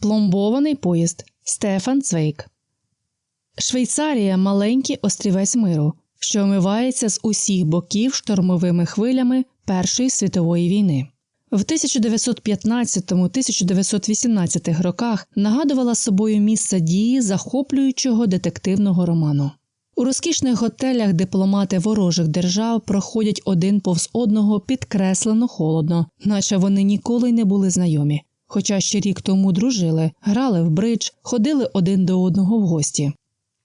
Пломбований поїзд Стефан Цвейк. Швейцарія маленький острівець миру, що омивається з усіх боків штормовими хвилями Першої світової війни. В 1915-1918 роках нагадувала собою місце дії захоплюючого детективного роману. У розкішних готелях дипломати ворожих держав проходять один повз одного підкреслено холодно, наче вони ніколи не були знайомі. Хоча ще рік тому дружили, грали в бридж, ходили один до одного в гості.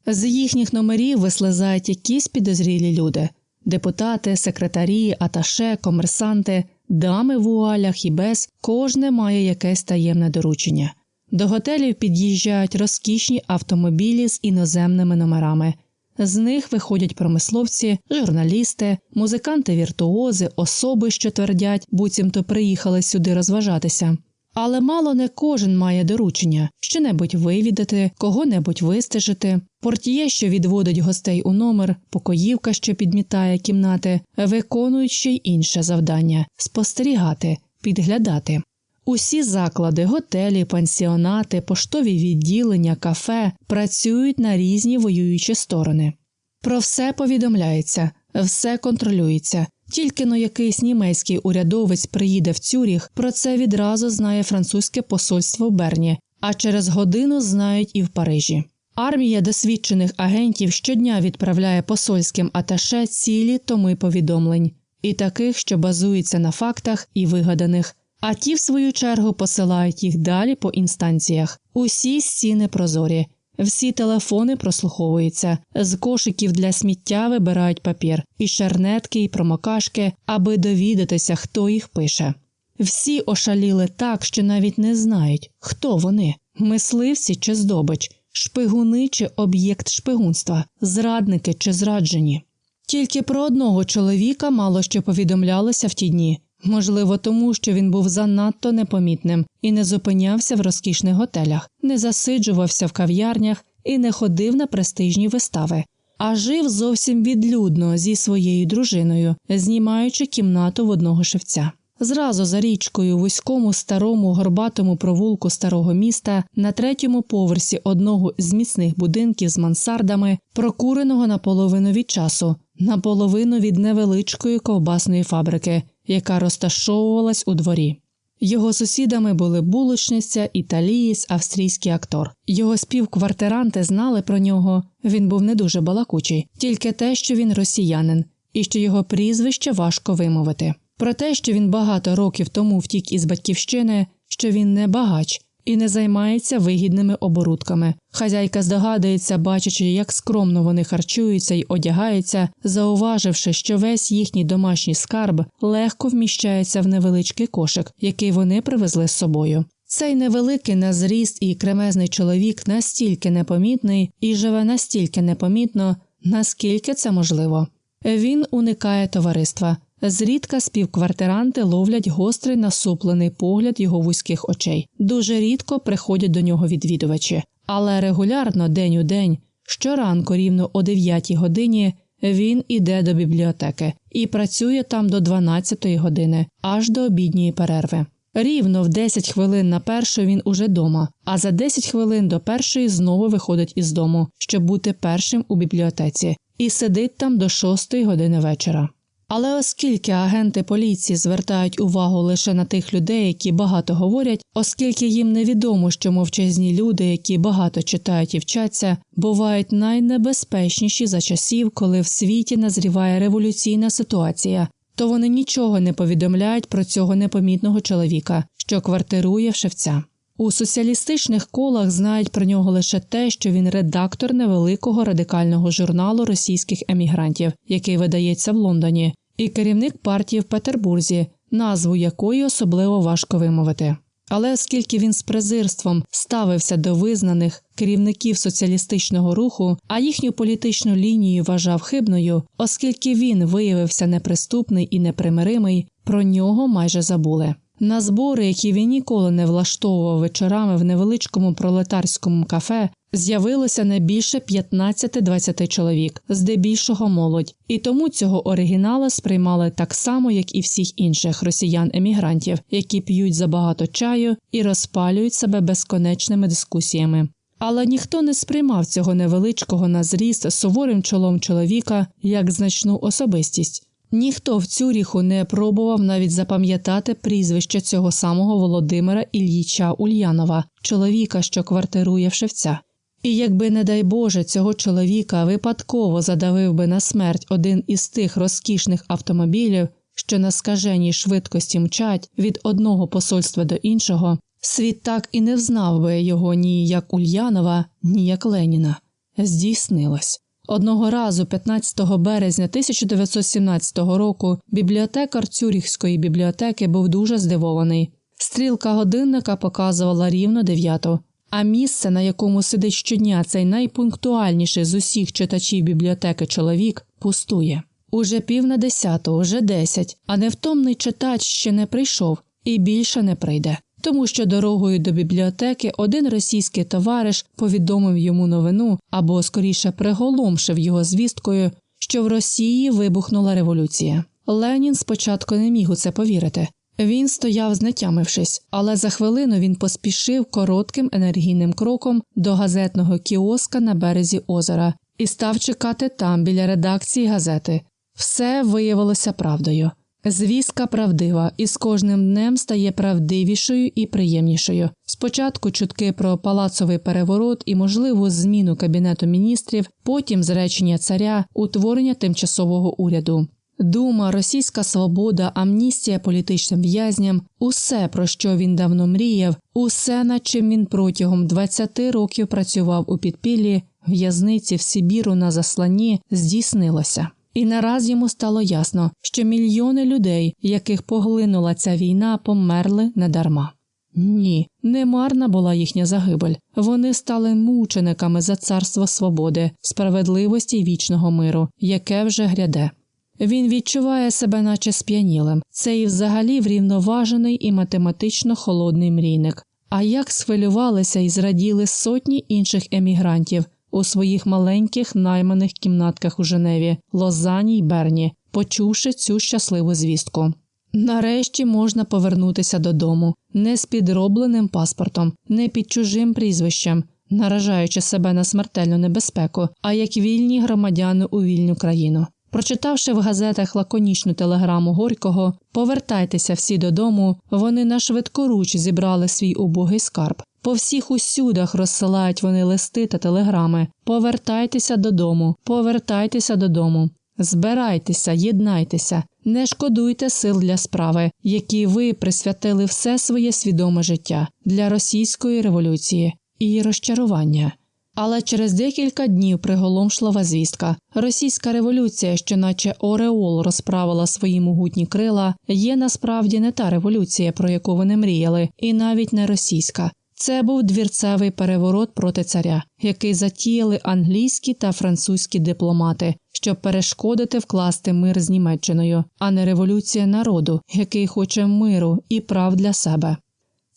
З їхніх номерів вислизають якісь підозрілі люди депутати, секретарі, аташе, комерсанти, дами в уалях і без, кожне має якесь таємне доручення. До готелів під'їжджають розкішні автомобілі з іноземними номерами. З них виходять промисловці, журналісти, музиканти-віртуози, особи, що твердять, буцімто приїхали сюди розважатися. Але мало не кожен має доручення щонебудь вивідати, кого-небудь вистежити, портіє, що відводить гостей у номер, покоївка, що підмітає кімнати, виконують ще й інше завдання спостерігати, підглядати. Усі заклади, готелі, пансіонати, поштові відділення, кафе працюють на різні воюючі сторони. Про все повідомляється, все контролюється. Тільки но якийсь німецький урядовець приїде в Цюріх, про це відразу знає французьке посольство в Берні, а через годину знають і в Парижі. Армія досвідчених агентів щодня відправляє посольським аташе цілі томи повідомлень, і таких, що базуються на фактах і вигаданих, а ті, в свою чергу, посилають їх далі по інстанціях. Усі стіни прозорі, всі телефони прослуховуються, з кошиків для сміття вибирають папір, і шарнетки, і промокашки, аби довідатися, хто їх пише. Всі ошаліли так, що навіть не знають, хто вони мисливці чи здобич, шпигуни чи об'єкт шпигунства, зрадники чи зраджені. Тільки про одного чоловіка мало що повідомлялося в ті дні. Можливо, тому що він був занадто непомітним і не зупинявся в розкішних готелях, не засиджувався в кав'ярнях і не ходив на престижні вистави, а жив зовсім відлюдно зі своєю дружиною, знімаючи кімнату в одного шевця. Зразу за річкою, в вузькому старому горбатому провулку старого міста, на третьому поверсі одного з міцних будинків з мансардами, прокуреного наполовину від часу, наполовину від невеличкої ковбасної фабрики яка розташовувалась у дворі. Його сусідами були булочниця, італієць, австрійський актор. Його співквартиранти знали про нього. Він був не дуже балакучий, тільки те, що він росіянин, і що його прізвище важко вимовити. Про те, що він багато років тому втік із батьківщини, що він не багач, і не займається вигідними оборудками. Хазяйка здогадується, бачачи, як скромно вони харчуються й одягаються, зауваживши, що весь їхній домашній скарб легко вміщається в невеличкий кошик, який вони привезли з собою. Цей невеликий на зріст і кремезний чоловік настільки непомітний і живе настільки непомітно, наскільки це можливо. Він уникає товариства, Зрідка співквартиранти ловлять гострий насуплений погляд його вузьких очей. Дуже рідко приходять до нього відвідувачі, але регулярно день у день, щоранку, рівно о 9 годині, він іде до бібліотеки і працює там до 12 години, аж до обідньої перерви. Рівно в 10 хвилин на першу він уже дома, а за 10 хвилин до першої знову виходить із дому, щоб бути першим у бібліотеці, і сидить там до 6 години вечора. Але оскільки агенти поліції звертають увагу лише на тих людей, які багато говорять, оскільки їм невідомо, що мовчазні люди, які багато читають і вчаться, бувають найнебезпечніші за часів, коли в світі назріває революційна ситуація, то вони нічого не повідомляють про цього непомітного чоловіка, що квартирує в шевця. У соціалістичних колах знають про нього лише те, що він редактор невеликого радикального журналу російських емігрантів, який видається в Лондоні, і керівник партії в Петербурзі, назву якої особливо важко вимовити. Але оскільки він з презирством ставився до визнаних керівників соціалістичного руху, а їхню політичну лінію вважав хибною, оскільки він виявився неприступний і непримиримий, про нього майже забули. На збори, які він ніколи не влаштовував вечорами в невеличкому пролетарському кафе, з'явилося не більше 15-20 чоловік, здебільшого молодь, і тому цього оригінала сприймали так само, як і всіх інших росіян-емігрантів, які п'ють забагато чаю і розпалюють себе безконечними дискусіями. Але ніхто не сприймав цього невеличкого на зріст суворим чолом чоловіка як значну особистість. Ніхто в Цюріху не пробував навіть запам'ятати прізвище цього самого Володимира Ільїча Ульянова, чоловіка, що квартирує в шевця. І якби, не дай Боже, цього чоловіка випадково задавив би на смерть один із тих розкішних автомобілів, що на скаженій швидкості мчать від одного посольства до іншого, світ так і не взнав би його ні як Ульянова, ні як Леніна. Здійснилось. Одного разу, 15 березня 1917 року, бібліотекар Цюріхської бібліотеки був дуже здивований. Стрілка годинника показувала рівно дев'яту, а місце, на якому сидить щодня цей найпунктуальніший з усіх читачів бібліотеки чоловік, пустує. Уже пів на десяту, уже десять, а невтомний читач ще не прийшов і більше не прийде. Тому що дорогою до бібліотеки один російський товариш повідомив йому новину або скоріше приголомшив його звісткою, що в Росії вибухнула революція. Ленін спочатку не міг у це повірити. Він стояв знетямившись, але за хвилину він поспішив коротким енергійним кроком до газетного кіоска на березі озера і став чекати там, біля редакції газети. Все виявилося правдою. Звістка правдива і з кожним днем стає правдивішою і приємнішою. Спочатку чутки про палацовий переворот і можливу зміну кабінету міністрів, потім зречення царя, утворення тимчасового уряду. Дума, російська свобода, амністія політичним в'язням усе, про що він давно мріяв, усе, над чим він протягом 20 років працював у підпіллі, в'язниці в Сибіру на засланні, здійснилося. І нараз йому стало ясно, що мільйони людей, яких поглинула ця війна, померли недарма. Ні, не марна була їхня загибель. Вони стали мучениками за царство свободи, справедливості й вічного миру, яке вже гряде. Він відчуває себе, наче сп'янілим. Це і взагалі врівноважений і математично холодний мрійник. А як схвилювалися і зраділи сотні інших емігрантів у своїх маленьких найманих кімнатках у Женеві, Лозані й Берні, почувши цю щасливу звістку. Нарешті можна повернутися додому не з підробленим паспортом, не під чужим прізвищем, наражаючи себе на смертельну небезпеку, а як вільні громадяни у вільну країну. Прочитавши в газетах лаконічну телеграму Горького Повертайтеся всі додому, вони на швидкоруч зібрали свій убогий скарб. По всіх усюдах розсилають вони листи та телеграми Повертайтеся додому, повертайтеся додому. Збирайтеся, єднайтеся, не шкодуйте сил для справи, які ви присвятили все своє свідоме життя для російської революції і розчарування. Але через декілька днів приголомшлива звістка. Російська революція, що наче Ореол розправила свої могутні крила, є насправді не та революція, про яку вони мріяли, і навіть не російська. Це був двірцевий переворот проти царя, який затіяли англійські та французькі дипломати, щоб перешкодити вкласти мир з Німеччиною, а не революція народу, який хоче миру і прав для себе.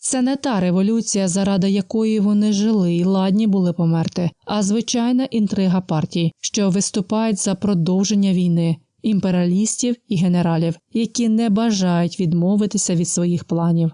Це не та революція, заради якої вони жили і ладні були померти, а звичайна інтрига партій, що виступають за продовження війни, імперіалістів і генералів, які не бажають відмовитися від своїх планів.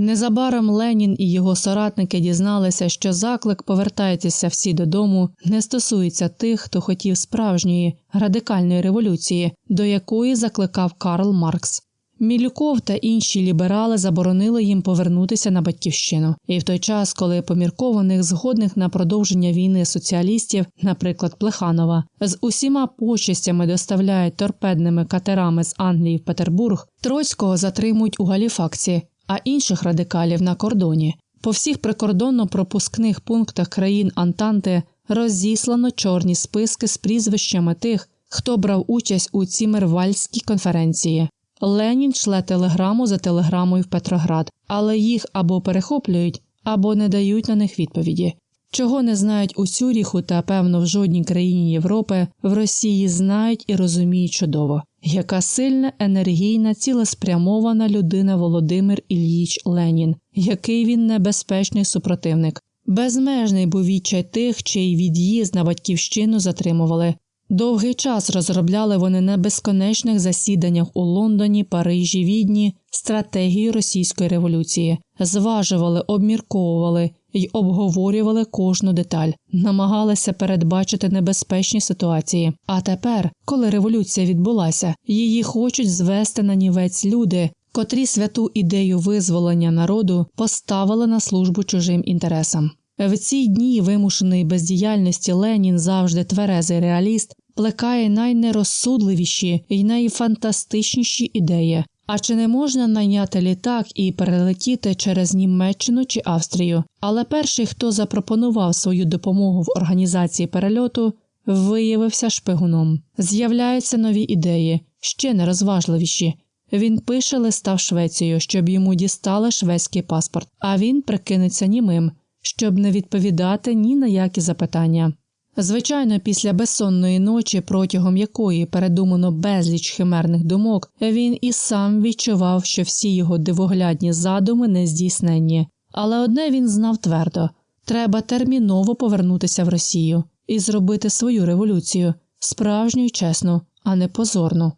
Незабаром Ленін і його соратники дізналися, що заклик повертайтеся всі додому не стосується тих, хто хотів справжньої радикальної революції, до якої закликав Карл Маркс. Мілюков та інші ліберали заборонили їм повернутися на батьківщину, і в той час, коли поміркованих згодних на продовження війни соціалістів, наприклад, Плеханова, з усіма почестями доставляють торпедними катерами з Англії в Петербург, Троцького затримують у Галіфаксі, а інших радикалів на кордоні. По всіх прикордонно-пропускних пунктах країн Антанти розіслано чорні списки з прізвищами тих, хто брав участь у Цімервальській конференції. Ленін шле телеграму за телеграмою в Петроград, але їх або перехоплюють, або не дають на них відповіді. Чого не знають у Сюріху та, певно, в жодній країні Європи, в Росії знають і розуміють чудово. Яка сильна, енергійна, цілеспрямована людина Володимир Ільїч Ленін, який він небезпечний супротивник. Безмежний був відчай тих, чий від'їзд на батьківщину затримували. Довгий час розробляли вони на безконечних засіданнях у Лондоні, Парижі, Відні стратегію російської революції, зважували, обмірковували й обговорювали кожну деталь, намагалися передбачити небезпечні ситуації. А тепер, коли революція відбулася, її хочуть звести на нівець люди, котрі святу ідею визволення народу поставили на службу чужим інтересам. В ці дні вимушеної бездіяльності Ленін завжди тверезий реаліст, плекає найнерозсудливіші і найфантастичніші ідеї. А чи не можна найняти літак і перелетіти через Німеччину чи Австрію? Але перший, хто запропонував свою допомогу в організації перельоту, виявився шпигуном. З'являються нові ідеї, ще нерозважливіші. Він пише листа в Швецію, щоб йому дістали шведський паспорт, а він прикинеться німим, щоб не відповідати ні на які запитання. Звичайно, після безсонної ночі, протягом якої передумано безліч химерних думок, він і сам відчував, що всі його дивоглядні задуми нездійсненні. Але одне він знав твердо треба терміново повернутися в Росію і зробити свою революцію справжню й чесну, а не позорну.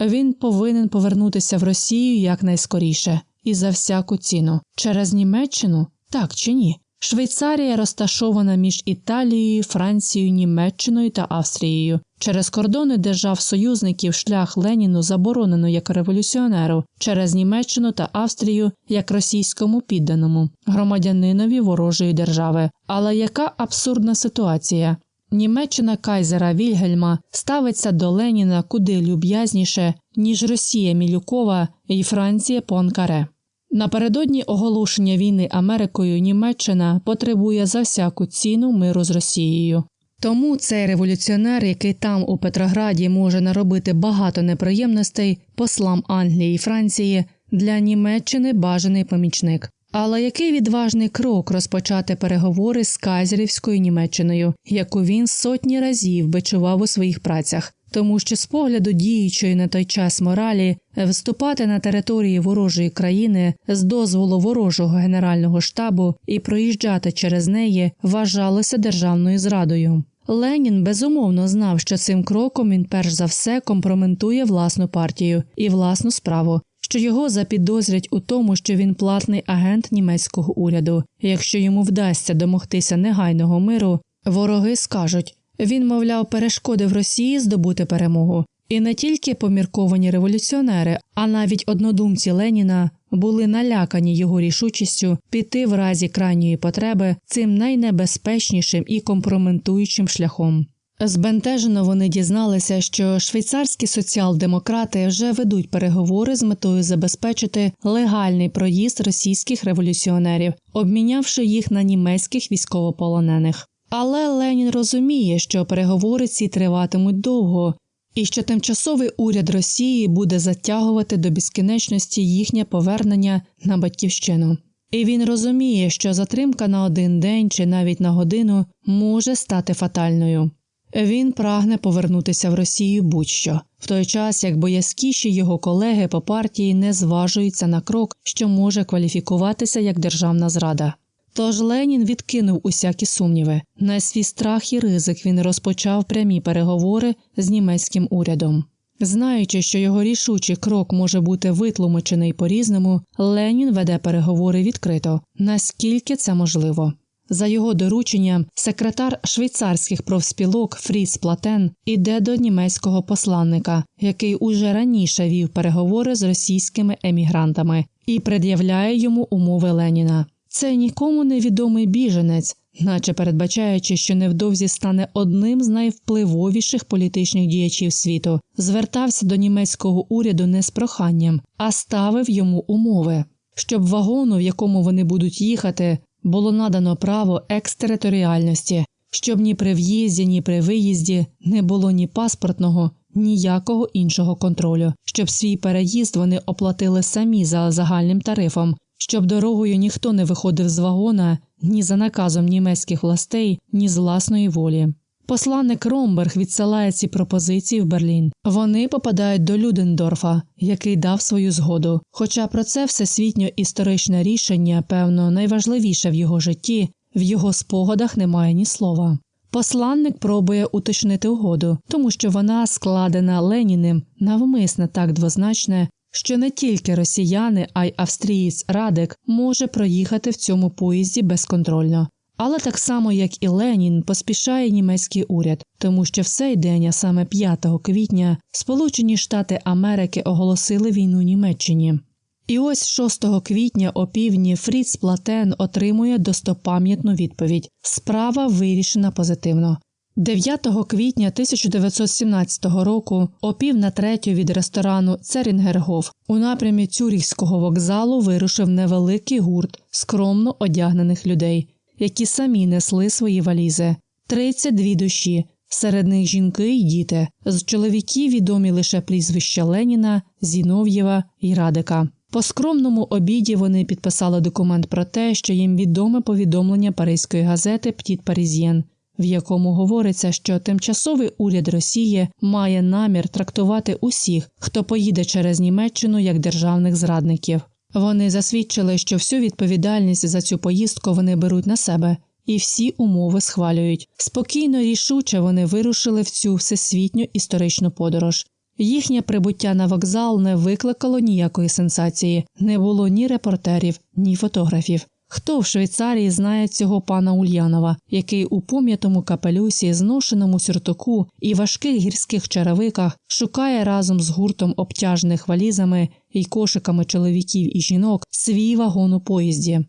Він повинен повернутися в Росію якнайскоріше і за всяку ціну через Німеччину так чи ні. Швейцарія розташована між Італією, Францією, Німеччиною та Австрією. Через кордони держав союзників шлях Леніну заборонено як революціонеру через Німеччину та Австрію як російському підданому громадянинові ворожої держави. Але яка абсурдна ситуація? Німеччина Кайзера Вільгельма ставиться до Леніна куди люб'язніше, ніж Росія Мілюкова і Франція Понкаре. Напередодні оголошення війни Америкою Німеччина потребує за всяку ціну миру з Росією. Тому цей революціонер, який там у Петрограді може наробити багато неприємностей послам Англії і Франції, для Німеччини бажаний помічник. Але який відважний крок розпочати переговори з Кайзерівською Німеччиною, яку він сотні разів бичував у своїх працях, тому що з погляду діючої на той час моралі вступати на території ворожої країни з дозволу ворожого генерального штабу і проїжджати через неї вважалося державною зрадою. Ленін безумовно знав, що цим кроком він перш за все компроментує власну партію і власну справу, що його запідозрять у тому, що він платний агент німецького уряду. Якщо йому вдасться домогтися негайного миру, вороги скажуть він, мовляв, перешкодив Росії здобути перемогу. І не тільки помірковані революціонери, а навіть однодумці Леніна були налякані його рішучістю піти в разі крайньої потреби цим найнебезпечнішим і компрометуючим шляхом. Збентежено вони дізналися, що швейцарські соціал-демократи вже ведуть переговори з метою забезпечити легальний проїзд російських революціонерів, обмінявши їх на німецьких військовополонених. Але Ленін розуміє, що переговори ці триватимуть довго, і що тимчасовий уряд Росії буде затягувати до безкінечності їхнє повернення на батьківщину. І він розуміє, що затримка на один день чи навіть на годину може стати фатальною. Він прагне повернутися в Росію будь-що, в той час як боязкіші його колеги по партії не зважуються на крок, що може кваліфікуватися як державна зрада. Тож Ленін відкинув усякі сумніви. На свій страх і ризик він розпочав прямі переговори з німецьким урядом. Знаючи, що його рішучий крок може бути витлумачений по різному, Ленін веде переговори відкрито, наскільки це можливо. За його дорученням, секретар швейцарських профспілок Фріц Платен іде до німецького посланника, який уже раніше вів переговори з російськими емігрантами, і пред'являє йому умови Леніна. Це нікому невідомий біженець, наче передбачаючи, що невдовзі стане одним з найвпливовіших політичних діячів світу, звертався до німецького уряду не з проханням, а ставив йому умови, щоб вагону, в якому вони будуть їхати, було надано право екстериторіальності, щоб ні при в'їзді, ні при виїзді не було ні паспортного, ніякого іншого контролю, щоб свій переїзд вони оплатили самі за загальним тарифом, щоб дорогою ніхто не виходив з вагона ні за наказом німецьких властей, ні з власної волі. Посланник Ромберг відсилає ці пропозиції в Берлін. Вони попадають до Людендорфа, який дав свою згоду. Хоча про це всесвітньо історичне рішення, певно, найважливіше в його житті, в його спогадах немає ні слова. Посланник пробує уточнити угоду, тому що вона складена Леніним навмисно так двозначне, що не тільки росіяни, а й австрієць Радик може проїхати в цьому поїзді безконтрольно. Але так само, як і Ленін, поспішає німецький уряд, тому що в цей день, а саме 5 квітня, Сполучені Штати Америки оголосили війну Німеччині. І ось 6 квітня о півдні Фріц Платен отримує достопам'ятну відповідь. Справа вирішена позитивно. 9 квітня 1917 року о пів на третю від ресторану Церінгергоф у напрямі Цюріхського вокзалу вирушив невеликий гурт скромно одягнених людей, які самі несли свої валізи. 32 душі, серед них жінки й діти. З чоловіків відомі лише прізвища Леніна, Зінов'єва і Радика. По скромному обіді вони підписали документ про те, що їм відоме повідомлення паризької газети Птіт Паризьєн, в якому говориться, що тимчасовий уряд Росії має намір трактувати усіх, хто поїде через Німеччину як державних зрадників. Вони засвідчили, що всю відповідальність за цю поїздку вони беруть на себе. І всі умови схвалюють. Спокійно рішуче вони вирушили в цю всесвітню історичну подорож. Їхнє прибуття на вокзал не викликало ніякої сенсації, не було ні репортерів, ні фотографів. Хто в Швейцарії знає цього пана Ульянова, який у пом'ятому капелюсі, зношеному сюртуку і важких гірських черевиках шукає разом з гуртом обтяжених валізами і кошиками чоловіків і жінок свій вагон у поїзді.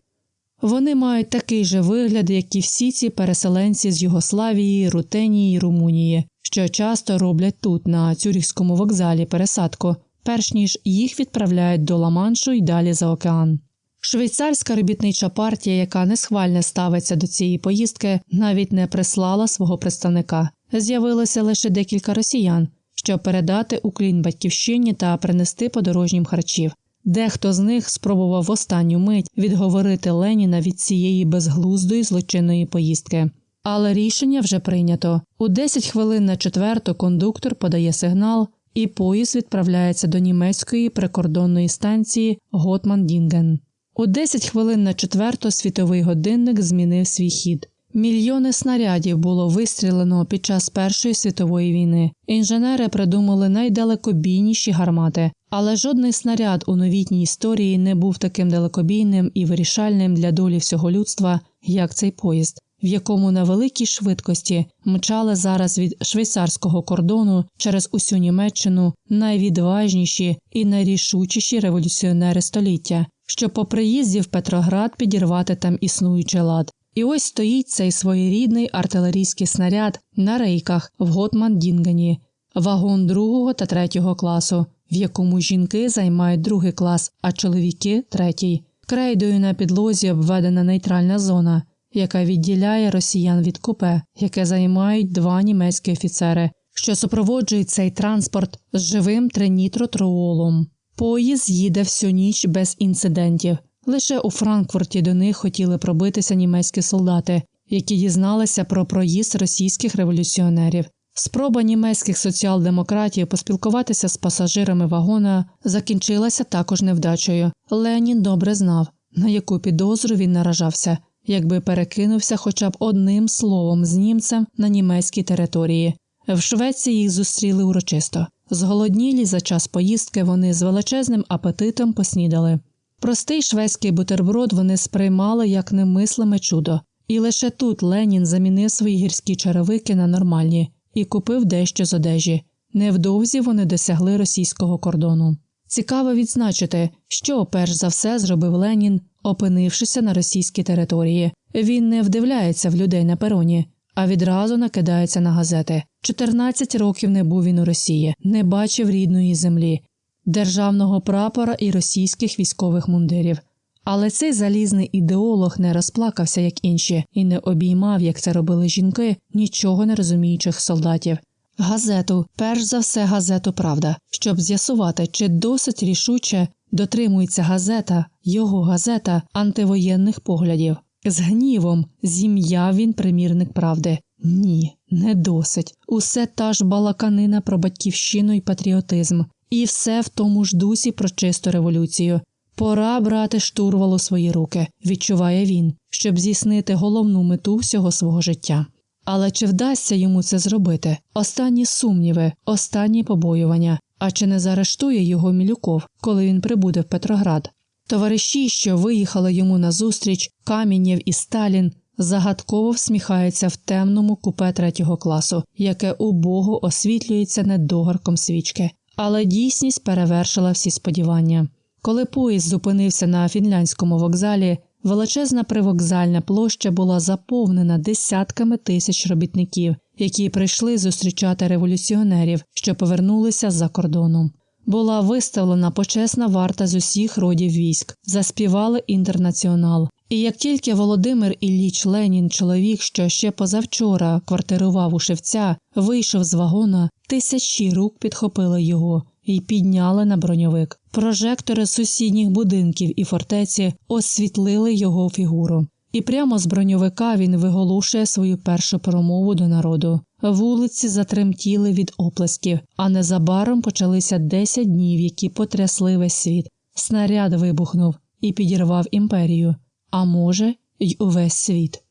Вони мають такий же вигляд, як і всі ці переселенці з Югославії, Рутенії і Румунії, що часто роблять тут, на Цюріхському вокзалі, пересадку, перш ніж їх відправляють до Ла-Маншу і далі за океан. Швейцарська робітнича партія, яка несхвально ставиться до цієї поїздки, навіть не прислала свого представника. З'явилося лише декілька росіян, щоб передати уклін батьківщині та принести подорожнім харчів. Дехто з них спробував в останню мить відговорити Леніна від цієї безглуздої злочинної поїздки. Але рішення вже прийнято. У 10 хвилин на четверту кондуктор подає сигнал, і поїзд відправляється до німецької прикордонної станції Готман-Дінген. У 10 хвилин на четверту світовий годинник змінив свій хід. Мільйони снарядів було вистрілено під час Першої світової війни. Інженери придумали найдалекобійніші гармати, але жодний снаряд у новітній історії не був таким далекобійним і вирішальним для долі всього людства, як цей поїзд, в якому на великій швидкості мчали зараз від швейцарського кордону через усю Німеччину найвідважніші і найрішучіші революціонери століття, щоб по приїзді в Петроград підірвати там існуючий лад. І ось стоїть цей своєрідний артилерійський снаряд на рейках в Готман-Дінгені, вагон другого та третього класу, в якому жінки займають другий клас, а чоловіки третій. Крейдою на підлозі обведена нейтральна зона, яка відділяє росіян від купе, яке займають два німецькі офіцери, що супроводжують цей транспорт з живим тринітротроолом. Поїзд їде всю ніч без інцидентів. Лише у Франкфурті до них хотіли пробитися німецькі солдати, які дізналися про проїзд російських революціонерів. Спроба німецьких соціал-демократів поспілкуватися з пасажирами вагона закінчилася також невдачею. Ленін добре знав, на яку підозру він наражався, якби перекинувся хоча б одним словом з німцем на німецькій території. В Швеції їх зустріли урочисто. Зголоднілі за час поїздки вони з величезним апетитом поснідали. Простий шведський бутерброд вони сприймали як немислиме чудо, і лише тут Ленін замінив свої гірські черевики на нормальні і купив дещо з одежі. Невдовзі вони досягли російського кордону. Цікаво відзначити, що перш за все зробив Ленін, опинившися на російській території. Він не вдивляється в людей на пероні, а відразу накидається на газети. 14 років не був він у Росії, не бачив рідної землі, державного прапора і російських військових мундирів. Але цей залізний ідеолог не розплакався, як інші, і не обіймав, як це робили жінки, нічого не розуміючих солдатів. Газету, перш за все, газету Правда, щоб з'ясувати, чи досить рішуче дотримується газета, його газета антивоєнних поглядів. З гнівом зім'яв він примірник правди. Ні, не досить. Усе та ж балаканина про батьківщину і патріотизм, і все в тому ж дусі про чисту революцію. Пора брати штурвал свої руки, відчуває він, щоб здійснити головну мету всього свого життя. Але чи вдасться йому це зробити? Останні сумніви, останні побоювання. А чи не заарештує його Мілюков, коли він прибуде в Петроград? Товариші, що виїхали йому назустріч, Камінєв і Сталін, загадково всміхаються в темному купе третього класу, яке убого освітлюється недогарком свічки. Але дійсність перевершила всі сподівання. Коли поїзд зупинився на фінляндському вокзалі, величезна привокзальна площа була заповнена десятками тисяч робітників, які прийшли зустрічати революціонерів, що повернулися з-за кордону. Була виставлена почесна варта з усіх родів військ, заспівали інтернаціонал. І як тільки Володимир Ілліч Ленін, чоловік, що ще позавчора квартирував у шевця, вийшов з вагона, тисячі рук підхопили його і підняли на броньовик. Прожектори сусідніх будинків і фортеці освітлили його фігуру. І прямо з броньовика він виголошує свою першу промову до народу. Вулиці затремтіли від оплесків, а незабаром почалися 10 днів, які потрясли весь світ. Снаряд вибухнув і підірвав імперію, а може, й увесь світ.